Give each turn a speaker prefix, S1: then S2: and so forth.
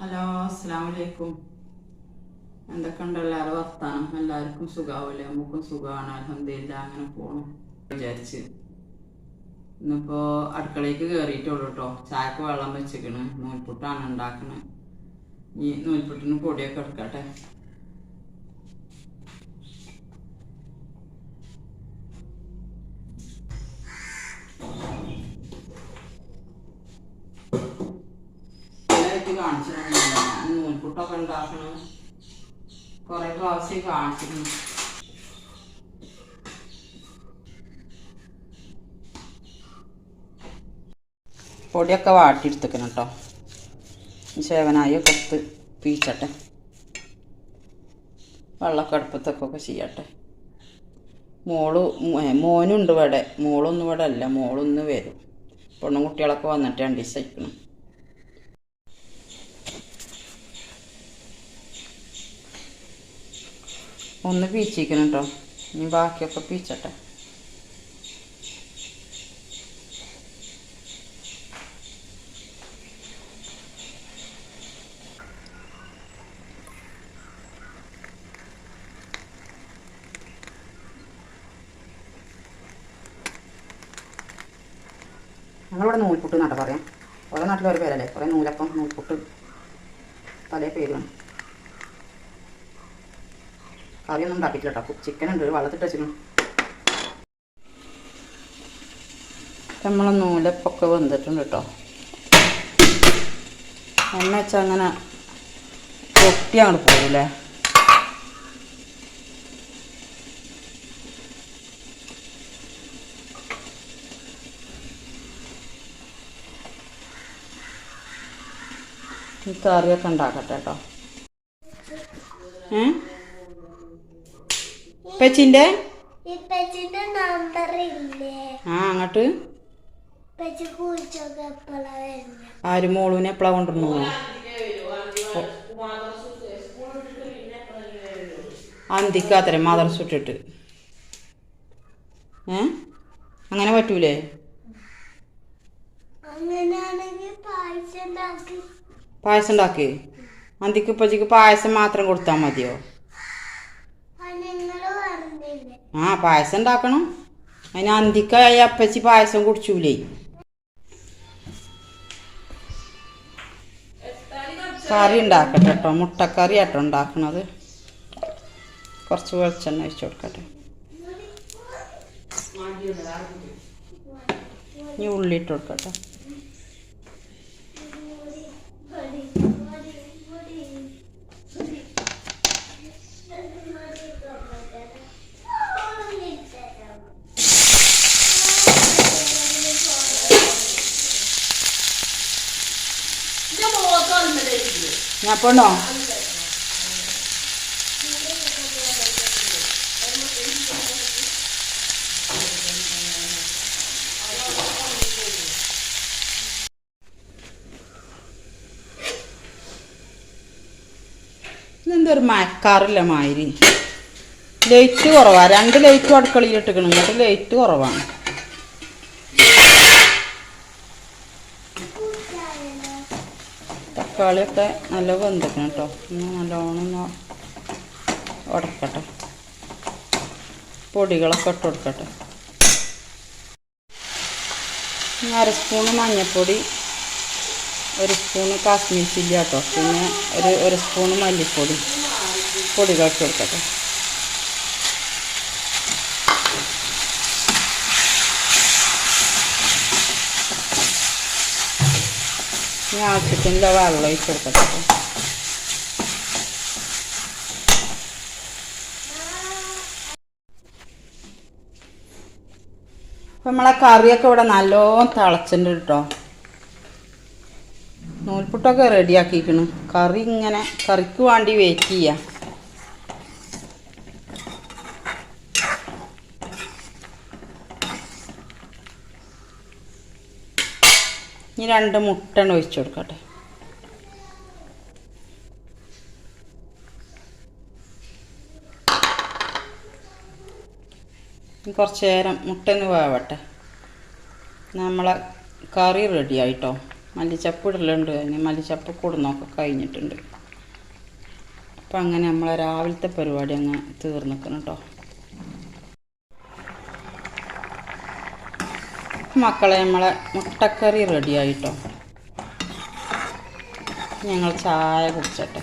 S1: Hello അസ്സാമലൈക്കും എന്തൊക്കെ എല്ലാവരും വർത്താനം? എല്ലാവർക്കും സുഖാവില്ലേ നമുക്കും സുഖമാണ് അലഹമില്ല അങ്ങനെ പോണു. വിചാരിച്ച്. ഇന്നിപ്പോ അടുക്കളയ്ക്ക് കയറിയിട്ടുള്ളൂ കേട്ടോ ചായക്ക് വെള്ളം വെച്ചിക്കണ്. നൂൽപുട്ടാണ് ഉണ്ടാക്കണേ. ഈ നൂൽപുട്ടിന് പൊടിയൊക്കെ എടുക്കട്ടെ. കാണിച്ചിട്ടുണ്ടല്ലോ ഞാൻ നൂൽപുട്ടൊക്കെ ഉണ്ടാക്കണം കുറെ പ്രാവശ്യം കാണിച്ചിരുന്നു. പൊടിയൊക്കെ വാട്ടിയെടുത്തേക്കണം കേട്ടോ ശേവനായി ഒക്കെ എടുത്ത് പീച്ചട്ടെ. വെള്ളമൊക്കെ അടുപ്പത്തൊക്കെ ചെയ്യട്ടെ. മോൾ മോനുണ്ട് ഇവിടെ. മോളൊന്നും ഇവിടെ അല്ല. മോളൊന്ന് വരും. പെണ്ണും കുട്ടികളൊക്കെ വന്നിട്ട് രണ്ട് ദിവസം ഒന്ന് പീച്ചിക്കണം കേട്ടോ ഇനി ബാക്കിയൊക്കെ പീച്ചട്ടെ. ഞങ്ങളിവിടെ നൂൽപുട്ട് എന്നാട്ടോ പറയാം. ഓരോ നാട്ടിലൊരു പേരല്ലേ? കുറേ നൂലപ്പം നൂൽപുട്ട് പല പേരുമാണ് കറിയൊന്നും ഉണ്ടാക്കിയില്ല കേട്ടോ. ചിക്കൻ ഉണ്ട്. വെള്ളത്തിട്ട് വെച്ചിരുന്നു. നമ്മളെ നൂലപ്പൊക്കെ വെന്തിട്ടുണ്ട് കേട്ടോ. എണ്ണ വെച്ചാൽ അങ്ങനെ പൊട്ടി അങ്ങോട്ട് പോകൂലേ? കറിയൊക്കെ ഉണ്ടാക്കട്ടെ കേട്ടോ. ഏ?
S2: ഇല്ലേ?
S1: ആ അങ്ങോട്ട്.
S2: എപ്പോഴാ
S1: ആര് മോളൂനെ എപ്പോഴാണ് കൊണ്ടുവരണു അന്തിക്കാത്തരെ മദർസ് ഇട്ടിട്ട് ഏ? അങ്ങനെ പറ്റൂലേ?
S2: പായസം ഉണ്ടാക്കി.
S1: അന്തിക്ക് ഉപ്പച്ചിക്ക് പായസം മാത്രം കൊടുത്താൽ മതിയോ? ആ പായസം ഉണ്ടാക്കണം. അതിന് അന്തിക്കായ അപ്പച്ചി പായസം കുടിച്ചൂലേ. കറി ഉണ്ടാക്കട്ടെ കേട്ടോ മുട്ടക്കറി ആട്ടോ ഉണ്ടാക്കണത്. കുറച്ച് വെളിച്ചെണ്ണ ഒഴിച്ചു കൊടുക്കട്ടെ. ഇനി ഉള്ളിട്ട് കൊടുക്കട്ടെ. ഞാൻ പോണോ? ഇതെന്തൊരു മയക്കാറില്ല മാതിരി? ലൈറ്റ് കുറവാണ് രണ്ട് ലൈറ്റും അടുക്കളയിൽ ഇട്ടിക്കണം എന്നിട്ട് ലൈറ്റ് കുറവാണ്. തക്കാളിയൊക്കെ നല്ല വെന്തിക്കണം കേട്ടോ. ഒന്ന് നല്ലോണം ഉടക്കട്ടെ. പൊടികളൊക്കെ ഇട്ട് കൊടുക്കട്ടെ. അര സ്പൂണ് മഞ്ഞൾപ്പൊടി ഒരു സ്പൂണ് കാശ്മീർ ചില്ലി കേട്ടോ പിന്നെ ഒരു ഒരു സ്പൂണ് മല്ലിപ്പൊടി പൊടികൾ കൊടുക്കട്ടെ. ഇനി ആവശ്യത്തിന്റെ വെള്ളം ഒഴിച്ച് കൊടുക്കട്ടെ. കേട്ടോ. അപ്പം നമ്മളെ കറിയൊക്കെ ഇവിടെ നല്ലോണം തിളച്ചിട്ടുണ്ട് കേട്ടോ. നൂൽപുട്ടൊക്കെ റെഡിയാക്കിയിരിക്കണം കറി ഇങ്ങനെ കറിക്ക് വേണ്ടി വെയിറ്റ് ചെയ്യാം. ഇനി രണ്ട് മുട്ടണ് ഒഴിച്ചു കൊടുക്കട്ടെ. കുറച്ച് നേരം മുട്ട ഒന്ന് വേവട്ടെ. നമ്മളെ കറി റെഡി ആയിട്ടോ? മല്ലിച്ചപ്പ് ഇടലുണ്ട്. അതിന് മല്ലിച്ചപ്പ് കൂടുന്നൊക്കെ കഴിഞ്ഞിട്ടുണ്ട്. അപ്പം അങ്ങനെ നമ്മളെ രാവിലത്തെ പരിപാടി അങ്ങ് തീർന്നിക്കണം കേട്ടോ മക്കളെ നമ്മളെ മുട്ടക്കറി റെഡിയായിട്ടോ ഞങ്ങൾ ചായ കുടിച്ചട്ടെ.